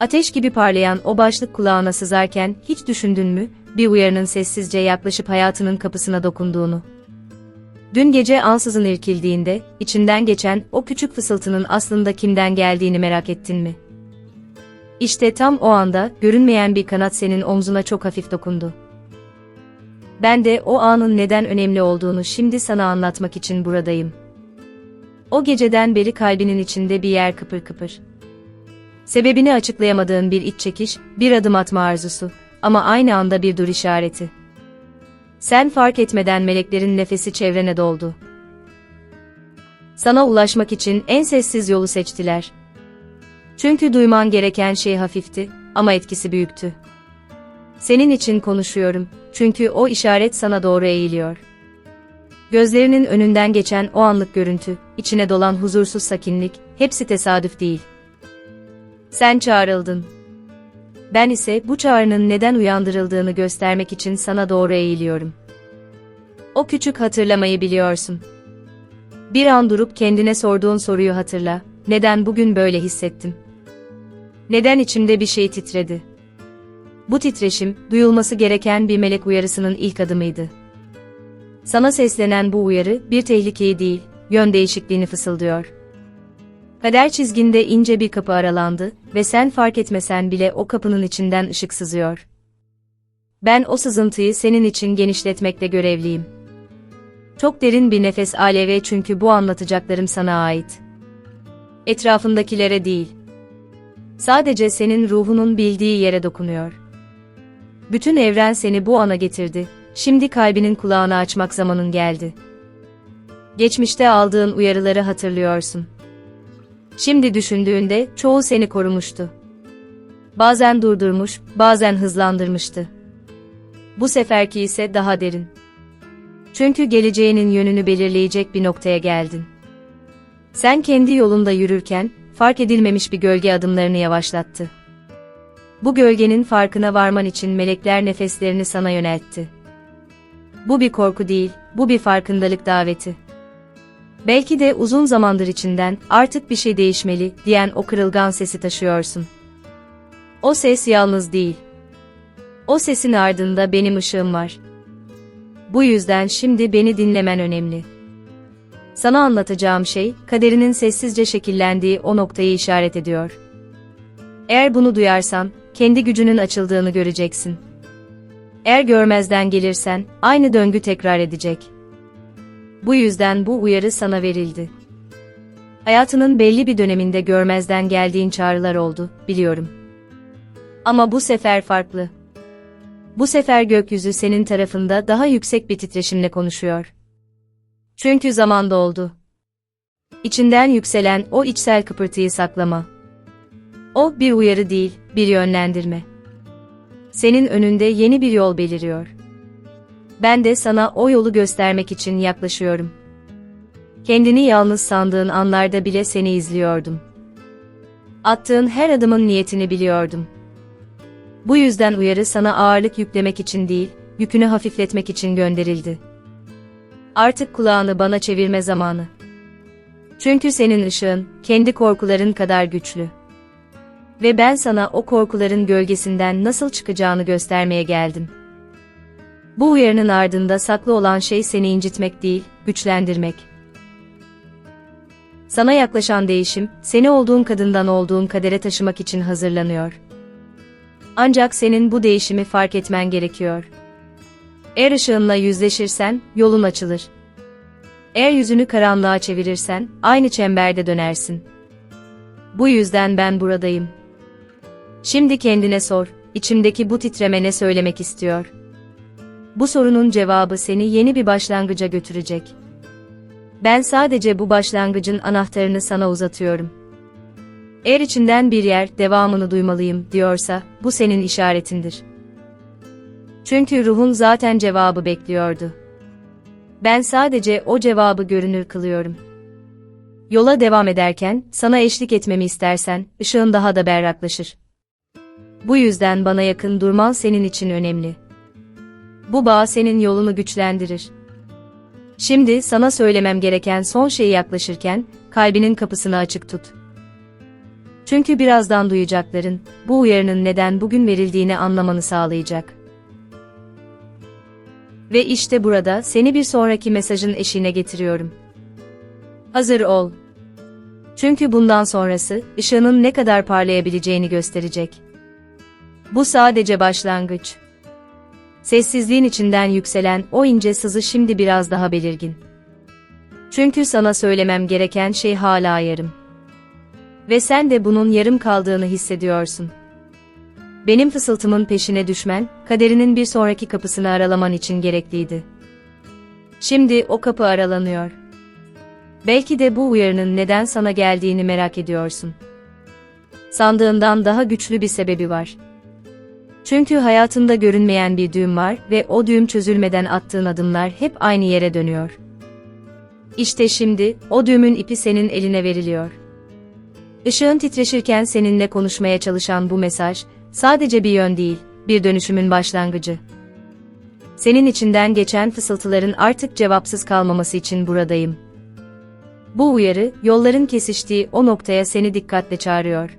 Ateş gibi parlayan o başlık kulağına sızarken hiç düşündün mü, bir uyarının sessizce yaklaşıp hayatının kapısına dokunduğunu? Dün gece ansızın irkildiğinde, içinden geçen o küçük fısıltının aslında kimden geldiğini merak ettin mi? İşte tam o anda, görünmeyen bir kanat senin omzuna çok hafif dokundu. Ben de o anın neden önemli olduğunu şimdi sana anlatmak için buradayım. O geceden beri kalbinin içinde bir yer kıpır kıpır. Sebebini açıklayamadığın bir iç çekiş, bir adım atma arzusu ama aynı anda bir dur işareti. Sen fark etmeden meleklerin nefesi çevrene doldu. Sana ulaşmak için en sessiz yolu seçtiler. Çünkü duyman gereken şey hafifti ama etkisi büyüktü. Senin için konuşuyorum çünkü o işaret sana doğru eğiliyor. Gözlerinin önünden geçen o anlık görüntü, içine dolan huzursuz sakinlik, hepsi tesadüf değil. Sen çağrıldın. Ben ise bu çağrının neden uyandırıldığını göstermek için sana doğru eğiliyorum. O küçük hatırlamayı biliyorsun. Bir an durup kendine sorduğun soruyu hatırla. Neden bugün böyle hissettim? Neden içimde bir şey titredi? Bu titreşim, duyulması gereken bir melek uyarısının ilk adımıydı. Sana seslenen bu uyarı, bir tehlikeyi değil, yön değişikliğini fısıldıyor. Kader çizginde ince bir kapı aralandı ve sen fark etmesen bile o kapının içinden ışık sızıyor. Ben o sızıntıyı senin için genişletmekle görevliyim. Çok derin bir nefes aleve çünkü bu anlatacaklarım sana ait. Etrafındakilere değil. Sadece senin ruhunun bildiği yere dokunuyor. Bütün evren seni bu ana getirdi. Şimdi kalbinin kulağını açmak zamanın geldi. Geçmişte aldığın uyarıları hatırlıyorsun. Şimdi düşündüğünde çoğu seni korumuştu. Bazen durdurmuş, bazen hızlandırmıştı. Bu seferki ise daha derin. Çünkü geleceğinin yönünü belirleyecek bir noktaya geldin. Sen kendi yolunda yürürken, fark edilmemiş bir gölge adımlarını yavaşlattı. Bu gölgenin farkına varman için melekler nefeslerini sana yöneltti. Bu bir korku değil, bu bir farkındalık daveti. Belki de uzun zamandır içinden artık bir şey değişmeli diyen o kırılgan sesi taşıyorsun. O ses yalnız değil. O sesin ardında benim ışığım var. Bu yüzden şimdi beni dinlemen önemli. Sana anlatacağım şey, kaderinin sessizce şekillendiği o noktayı işaret ediyor. Eğer bunu duyarsan, kendi gücünün açıldığını göreceksin. Eğer görmezden gelirsen, aynı döngü tekrar edecek. Bu yüzden bu uyarı sana verildi. Hayatının belli bir döneminde görmezden geldiğin çağrılar oldu, biliyorum. Ama bu sefer farklı. Bu sefer gökyüzü senin tarafında daha yüksek bir titreşimle konuşuyor. Çünkü zaman doldu. İçinden yükselen o içsel kıpırtıyı saklama. O bir uyarı değil, bir yönlendirme. Senin önünde yeni bir yol beliriyor. Ben de sana o yolu göstermek için yaklaşıyorum. Kendini yalnız sandığın anlarda bile seni izliyordum. Attığın her adımın niyetini biliyordum. Bu yüzden uyarı sana ağırlık yüklemek için değil, yükünü hafifletmek için gönderildi. Artık kulağını bana çevirme zamanı. Çünkü senin ışığın, kendi korkuların kadar güçlü. Ve ben sana o korkuların gölgesinden nasıl çıkacağını göstermeye geldim. Bu uyarının ardında saklı olan şey seni incitmek değil, güçlendirmek. Sana yaklaşan değişim, seni olduğun kadından olduğun kadere taşımak için hazırlanıyor. Ancak senin bu değişimi fark etmen gerekiyor. Eğer ışığınla yüzleşirsen, yolun açılır. Eğer yüzünü karanlığa çevirirsen, aynı çemberde dönersin. Bu yüzden ben buradayım. Şimdi kendine sor, içimdeki bu titreme ne söylemek istiyor? Bu sorunun cevabı seni yeni bir başlangıca götürecek. Ben sadece bu başlangıcın anahtarını sana uzatıyorum. Eğer içinden bir yer devamını duymalıyım diyorsa, bu senin işaretindir. Çünkü ruhun zaten cevabı bekliyordu. Ben sadece o cevabı görünür kılıyorum. Yola devam ederken, sana eşlik etmemi istersen, ışığın daha da berraklaşır. Bu yüzden bana yakın durman senin için önemli. Bu bağ senin yolunu güçlendirir. Şimdi sana söylemem gereken son şeyi yaklaşırken, kalbinin kapısını açık tut. Çünkü birazdan duyacakların, bu uyarının neden bugün verildiğini anlamanı sağlayacak. Ve işte burada seni bir sonraki mesajın eşiğine getiriyorum. Hazır ol. Çünkü bundan sonrası, ışığının ne kadar parlayabileceğini gösterecek. Bu sadece başlangıç. Sessizliğin içinden yükselen o ince sızı şimdi biraz daha belirgin. Çünkü sana söylemem gereken şey hala yarım. Ve sen de bunun yarım kaldığını hissediyorsun. Benim fısıltımın peşine düşmen, kaderinin bir sonraki kapısını aralaman için gerekliydi. Şimdi o kapı aralanıyor. Belki de bu uyarının neden sana geldiğini merak ediyorsun. Sandığından daha güçlü bir sebebi var. Çünkü hayatında görünmeyen bir düğüm var ve o düğüm çözülmeden attığın adımlar hep aynı yere dönüyor. İşte şimdi, o düğümün ipi senin eline veriliyor. Işığın titreşirken seninle konuşmaya çalışan bu mesaj, sadece bir yön değil, bir dönüşümün başlangıcı. Senin içinden geçen fısıltıların artık cevapsız kalmaması için buradayım. Bu uyarı, yolların kesiştiği o noktaya seni dikkatle çağırıyor.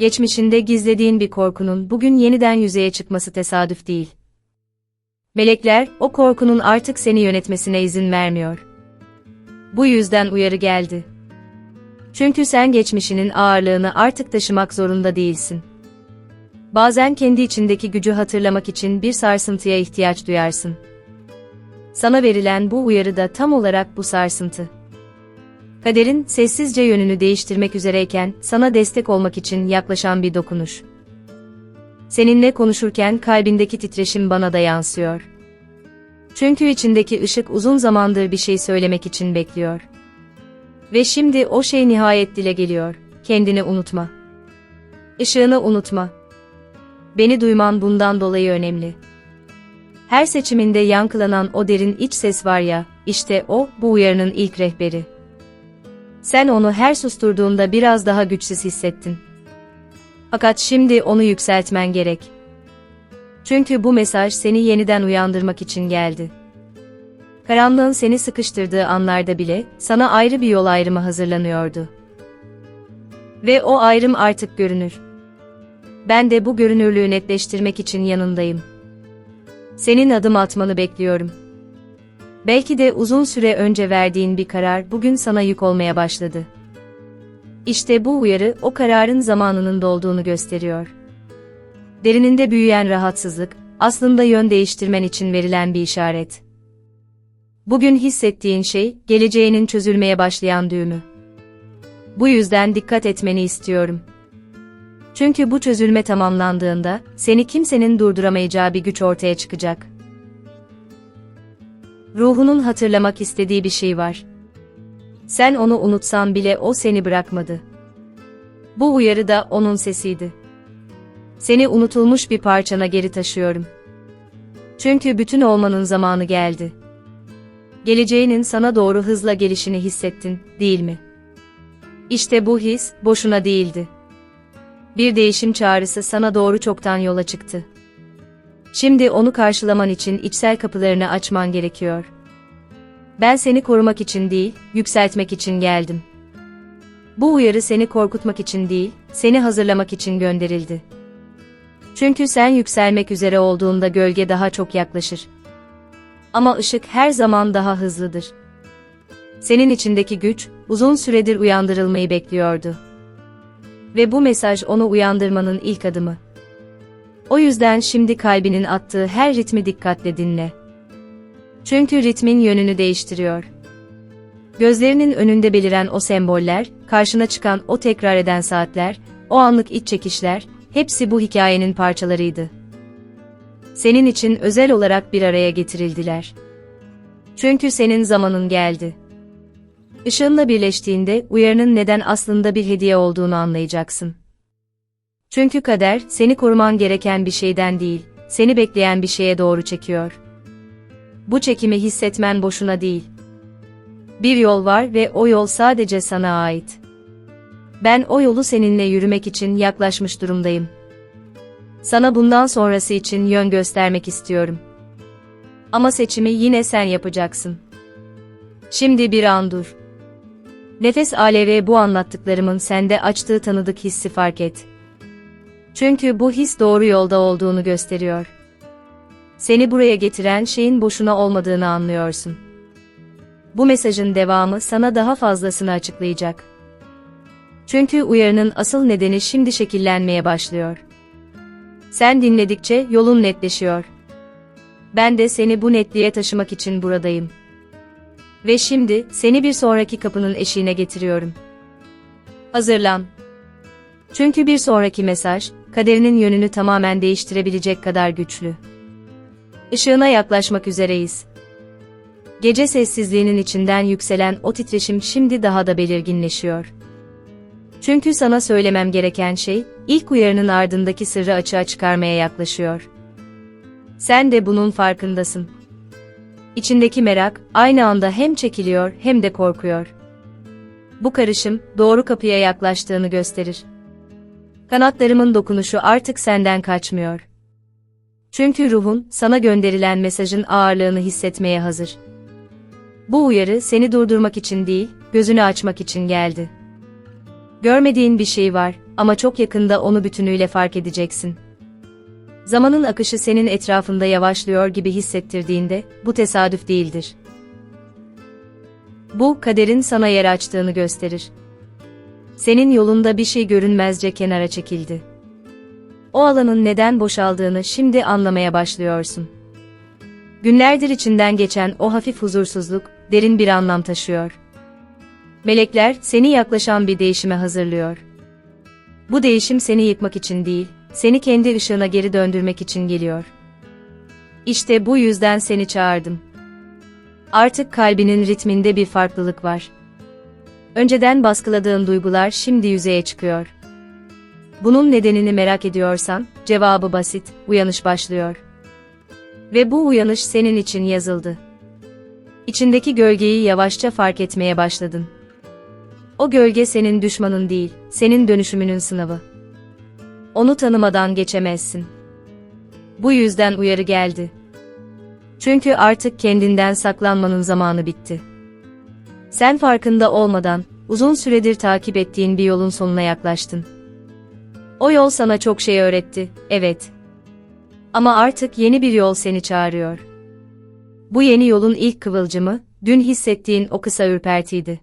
Geçmişinde gizlediğin bir korkunun bugün yeniden yüzeye çıkması tesadüf değil. Melekler, o korkunun artık seni yönetmesine izin vermiyor. Bu yüzden uyarı geldi. Çünkü sen geçmişinin ağırlığını artık taşımak zorunda değilsin. Bazen kendi içindeki gücü hatırlamak için bir sarsıntıya ihtiyaç duyarsın. Sana verilen bu uyarı da tam olarak bu sarsıntı. Kaderin sessizce yönünü değiştirmek üzereyken sana destek olmak için yaklaşan bir dokunuş. Seninle konuşurken kalbindeki titreşim bana da yansıyor. Çünkü içindeki ışık uzun zamandır bir şey söylemek için bekliyor. Ve şimdi o şey nihayet dile geliyor. Kendini unutma. Işığını unutma. Beni duyman bundan dolayı önemli. Her seçiminde yankılanan o derin iç ses var ya, işte o, bu uyarının ilk rehberi. Sen onu her susturduğunda biraz daha güçsüz hissettin. Fakat şimdi onu yükseltmen gerek. Çünkü bu mesaj seni yeniden uyandırmak için geldi. Karanlığın seni sıkıştırdığı anlarda bile sana ayrı bir yol ayrımı hazırlanıyordu. Ve o ayrım artık görünür. Ben de bu görünürlüğü netleştirmek için yanındayım. Senin adım atmanı bekliyorum. Belki de uzun süre önce verdiğin bir karar bugün sana yük olmaya başladı. İşte bu uyarı o kararın zamanının dolduğunu gösteriyor. Derininde büyüyen rahatsızlık, aslında yön değiştirmen için verilen bir işaret. Bugün hissettiğin şey, geleceğinin çözülmeye başlayan düğümü. Bu yüzden dikkat etmeni istiyorum. Çünkü bu çözülme tamamlandığında, seni kimsenin durduramayacağı bir güç ortaya çıkacak. Ruhunun hatırlamak istediği bir şey var. Sen onu unutsan bile o seni bırakmadı. Bu uyarı da onun sesiydi. Seni unutulmuş bir parçana geri taşıyorum. Çünkü bütün olmanın zamanı geldi. Geleceğinin sana doğru hızla gelişini hissettin, değil mi? İşte bu his, boşuna değildi. Bir değişim çağrısı sana doğru çoktan yola çıktı. Şimdi onu karşılaman için içsel kapılarını açman gerekiyor. Ben seni korumak için değil, yükseltmek için geldim. Bu uyarı seni korkutmak için değil, seni hazırlamak için gönderildi. Çünkü sen yükselmek üzere olduğunda gölge daha çok yaklaşır. Ama ışık her zaman daha hızlıdır. Senin içindeki güç, uzun süredir uyandırılmayı bekliyordu. Ve bu mesaj onu uyandırmanın ilk adımı. O yüzden şimdi kalbinin attığı her ritmi dikkatle dinle. Çünkü ritmin yönünü değiştiriyor. Gözlerinin önünde beliren o semboller, karşına çıkan o tekrar eden saatler, o anlık iç çekişler, hepsi bu hikayenin parçalarıydı. Senin için özel olarak bir araya getirildiler. Çünkü senin zamanın geldi. Işığınla birleştiğinde uyarının neden aslında bir hediye olduğunu anlayacaksın. Çünkü kader seni koruman gereken bir şeyden değil, seni bekleyen bir şeye doğru çekiyor. Bu çekimi hissetmen boşuna değil. Bir yol var ve o yol sadece sana ait. Ben o yolu seninle yürümek için yaklaşmış durumdayım. Sana bundan sonrası için yön göstermek istiyorum. Ama seçimi yine sen yapacaksın. Şimdi bir an dur. Nefes alevi bu anlattıklarımın sende açtığı tanıdık hissi fark et. Çünkü bu his doğru yolda olduğunu gösteriyor. Seni buraya getiren şeyin boşuna olmadığını anlıyorsun. Bu mesajın devamı sana daha fazlasını açıklayacak. Çünkü uyarının asıl nedeni şimdi şekillenmeye başlıyor. Sen dinledikçe yolun netleşiyor. Ben de seni bu netliğe taşımak için buradayım. Ve şimdi seni bir sonraki kapının eşiğine getiriyorum. Hazırlan. Çünkü bir sonraki mesaj, kaderinin yönünü tamamen değiştirebilecek kadar güçlü. Işığına yaklaşmak üzereyiz. Gece sessizliğinin içinden yükselen o titreşim şimdi daha da belirginleşiyor. Çünkü sana söylemem gereken şey, ilk uyarının ardındaki sırrı açığa çıkarmaya yaklaşıyor. Sen de bunun farkındasın. İçindeki merak, aynı anda hem çekiliyor hem de korkuyor. Bu karışım, doğru kapıya yaklaştığını gösterir. Kanatlarımın dokunuşu artık senden kaçmıyor. Çünkü ruhun, sana gönderilen mesajın ağırlığını hissetmeye hazır. Bu uyarı seni durdurmak için değil, gözünü açmak için geldi. Görmediğin bir şey var ama çok yakında onu bütünüyle fark edeceksin. Zamanın akışı senin etrafında yavaşlıyor gibi hissettirdiğinde bu tesadüf değildir. Bu kaderin sana yer açtığını gösterir. Senin yolunda bir şey görünmezce kenara çekildi. O alanın neden boşaldığını şimdi anlamaya başlıyorsun. Günlerdir içinden geçen o hafif huzursuzluk derin bir anlam taşıyor. Melekler seni yaklaşan bir değişime hazırlıyor. Bu değişim seni yıkmak için değil, seni kendi ışığına geri döndürmek için geliyor. İşte bu yüzden seni çağırdım. Artık kalbinin ritminde bir farklılık var. Önceden baskıladığın duygular şimdi yüzeye çıkıyor. Bunun nedenini merak ediyorsan, cevabı basit, uyanış başlıyor. Ve bu uyanış senin için yazıldı. İçindeki gölgeyi yavaşça fark etmeye başladın. O gölge senin düşmanın değil, senin dönüşümünün sınavı. Onu tanımadan geçemezsin. Bu yüzden uyarı geldi. Çünkü artık kendinden saklanmanın zamanı bitti. Sen farkında olmadan, uzun süredir takip ettiğin bir yolun sonuna yaklaştın. O yol sana çok şey öğretti, evet. Ama artık yeni bir yol seni çağırıyor. Bu yeni yolun ilk kıvılcımı, dün hissettiğin o kısa ürpertiydi.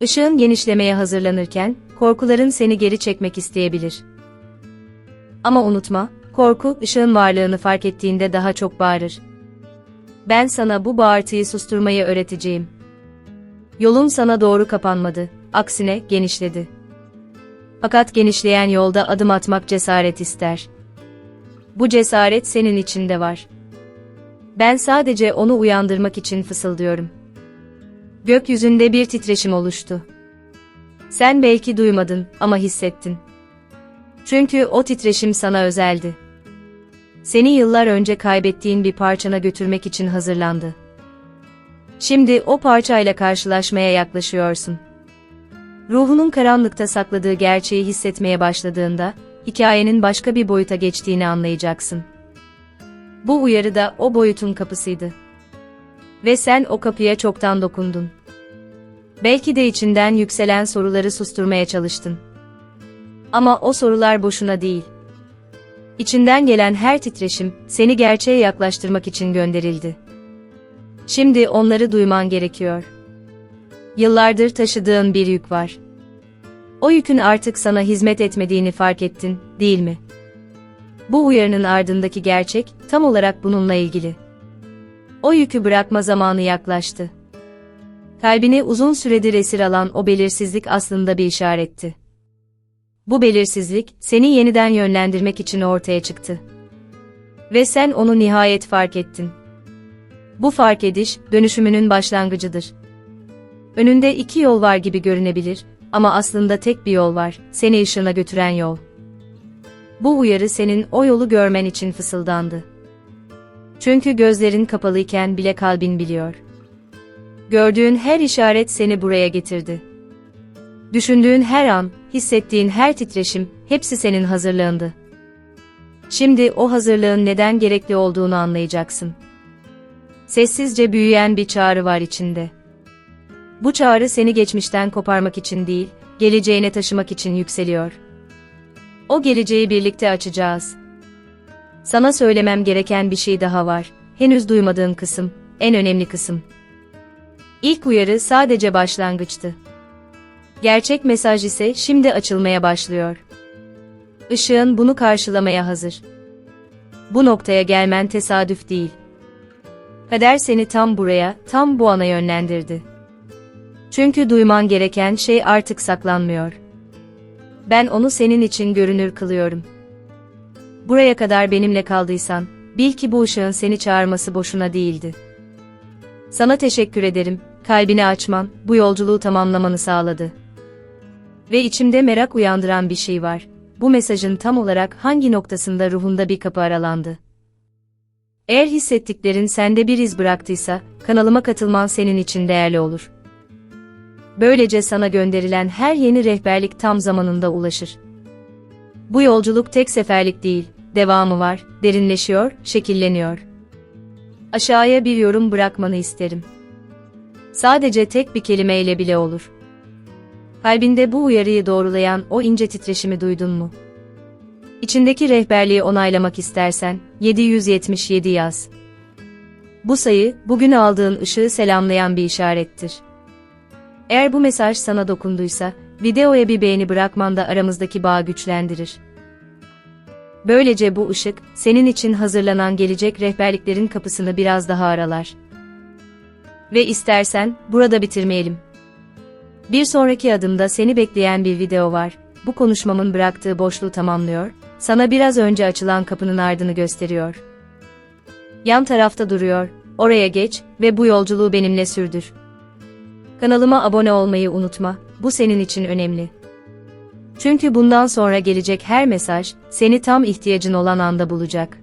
Işığın genişlemeye hazırlanırken, korkuların seni geri çekmek isteyebilir. Ama unutma, korku, ışığın varlığını fark ettiğinde daha çok bağırır. Ben sana bu bağırtıyı susturmayı öğreteceğim. Yolun sana doğru kapanmadı, aksine genişledi. Fakat genişleyen yolda adım atmak cesaret ister. Bu cesaret senin içinde var. Ben sadece onu uyandırmak için fısıldıyorum. Gökyüzünde bir titreşim oluştu. Sen belki duymadın ama hissettin. Çünkü o titreşim sana özeldi. Seni yıllar önce kaybettiğin bir parçana götürmek için hazırlandı. Şimdi o parçayla karşılaşmaya yaklaşıyorsun. Ruhunun karanlıkta sakladığı gerçeği hissetmeye başladığında, hikayenin başka bir boyuta geçtiğini anlayacaksın. Bu uyarı da o boyutun kapısıydı. Ve sen o kapıya çoktan dokundun. Belki de içinden yükselen soruları susturmaya çalıştın. Ama o sorular boşuna değil. İçinden gelen her titreşim, seni gerçeğe yaklaştırmak için gönderildi. Şimdi onları duyman gerekiyor. Yıllardır taşıdığın bir yük var. O yükün artık sana hizmet etmediğini fark ettin, değil mi? Bu uyarının ardındaki gerçek, tam olarak bununla ilgili. O yükü bırakma zamanı yaklaştı. Kalbini uzun süredir esir alan o belirsizlik aslında bir işaretti. Bu belirsizlik, seni yeniden yönlendirmek için ortaya çıktı. Ve sen onu nihayet fark ettin. Bu fark ediş, dönüşümünün başlangıcıdır. Önünde iki yol var gibi görünebilir, ama aslında tek bir yol var, seni ışığına götüren yol. Bu uyarı senin o yolu görmen için fısıldandı. Çünkü gözlerin kapalıyken bile kalbin biliyor. Gördüğün her işaret seni buraya getirdi. Düşündüğün her an, hissettiğin her titreşim, hepsi senin hazırlığındı. Şimdi o hazırlığın neden gerekli olduğunu anlayacaksın. Sessizce büyüyen bir çağrı var içinde. Bu çağrı seni geçmişten koparmak için değil, geleceğine taşımak için yükseliyor. O geleceği birlikte açacağız. Sana söylemem gereken bir şey daha var. Henüz duymadığın kısım, en önemli kısım. İlk uyarı sadece başlangıçtı. Gerçek mesaj ise şimdi açılmaya başlıyor. Işığın bunu karşılamaya hazır. Bu noktaya gelmen tesadüf değil. Kader seni tam buraya, tam bu ana yönlendirdi. Çünkü duyman gereken şey artık saklanmıyor. Ben onu senin için görünür kılıyorum. Buraya kadar benimle kaldıysan, bil ki bu ışığın seni çağırması boşuna değildi. Sana teşekkür ederim, kalbini açman, bu yolculuğu tamamlamanı sağladı. Ve içimde merak uyandıran bir şey var. Bu mesajın tam olarak hangi noktasında ruhunda bir kapı aralandı? Eğer hissettiklerin sende bir iz bıraktıysa, kanalıma katılman senin için değerli olur. Böylece sana gönderilen her yeni rehberlik tam zamanında ulaşır. Bu yolculuk tek seferlik değil, devamı var, derinleşiyor, şekilleniyor. Aşağıya bir yorum bırakmanı isterim. Sadece tek bir kelimeyle bile olur. Kalbinde bu uyarıyı doğrulayan o ince titreşimi duydun mu? İçindeki rehberliği onaylamak istersen 777 yaz. Bu sayı bugün aldığın ışığı selamlayan bir işarettir. Eğer bu mesaj sana dokunduysa, videoya bir beğeni bırakman da aramızdaki bağı güçlendirir. Böylece bu ışık, senin için hazırlanan gelecek rehberliklerin kapısını biraz daha aralar. Ve istersen, burada bitirmeyelim. Bir sonraki adımda seni bekleyen bir video var. Bu konuşmamın bıraktığı boşluğu tamamlıyor, sana biraz önce açılan kapının ardını gösteriyor. Yan tarafta duruyor, oraya geç ve bu yolculuğu benimle sürdür. Kanalıma abone olmayı unutma, bu senin için önemli. Çünkü bundan sonra gelecek her mesaj, seni tam ihtiyacın olan anda bulacak.